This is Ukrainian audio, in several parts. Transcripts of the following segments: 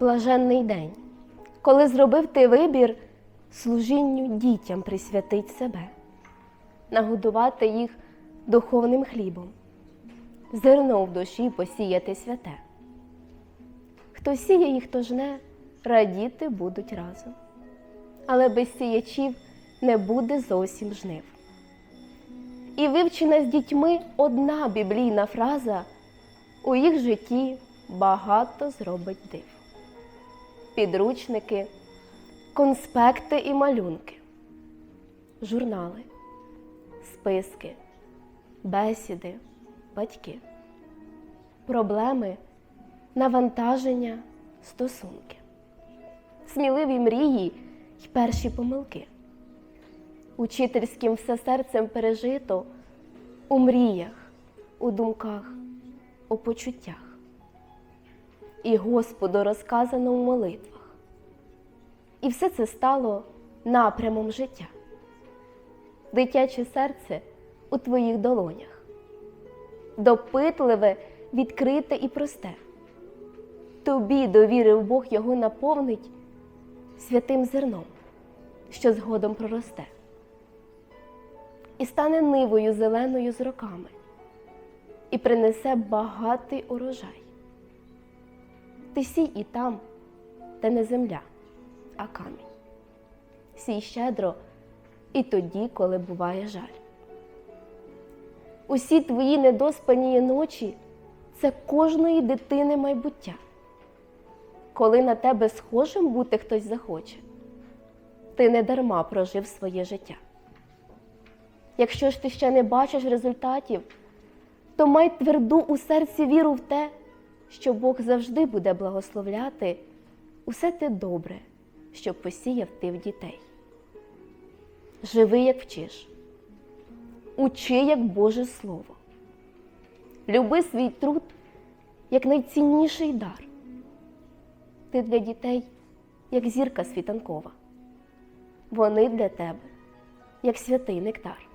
блаженний день, коли зробив ти вибір служінню дітям присвятить себе, нагодувати їх духовним хлібом, зерно в душі посіяти святе. Хто сіє і хто жне, радіти будуть разом. Але без сіячів не буде зовсім жнив. І вивчена з дітьми одна біблійна фраза у їх житті багато зробить див. Підручники, конспекти і малюнки, журнали, списки, бесіди, батьки, проблеми, навантаження, стосунки, сміливі мрії й перші помилки. Учительським все серцем пережито у мріях, у думках, у почуттях. І Господу розказано в молитвах. І все це стало напрямом життя. Дитяче серце у твоїх долонях, допитливе, відкрите і просте. Тобі довірив Бог його наповнить святим зерном, що згодом проросте, і стане нивою зеленою з роками, і принесе багатий урожай. Ти сій і там, де не земля, а камінь. Сій щедро і тоді, коли буває жаль. Усі твої недоспані ночі це кожної дитини майбуття. Коли на тебе схожим бути хтось захоче, ти не дарма прожив своє життя. Якщо ж ти ще не бачиш результатів, то май тверду у серці віру в те, що Бог завжди буде благословляти усе те добре, що посіяв ти в дітей. Живи, як вчиш, учи, як Боже Слово, люби свій труд як найцінніший дар. Ти для дітей, як зірка світанкова, вони для тебе, як святий нектар.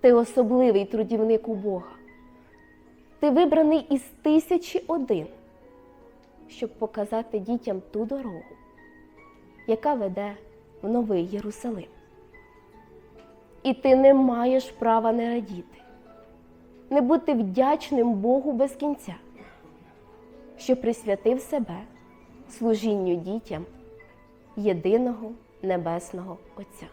Ти особливий трудівник у Бога. Ти вибраний із тисячі один, щоб показати дітям ту дорогу, яка веде в новий Єрусалим. І ти не маєш права не радіти, не бути вдячним Богу без кінця, що присвятив себе служінню дітям єдиного Небесного Отця.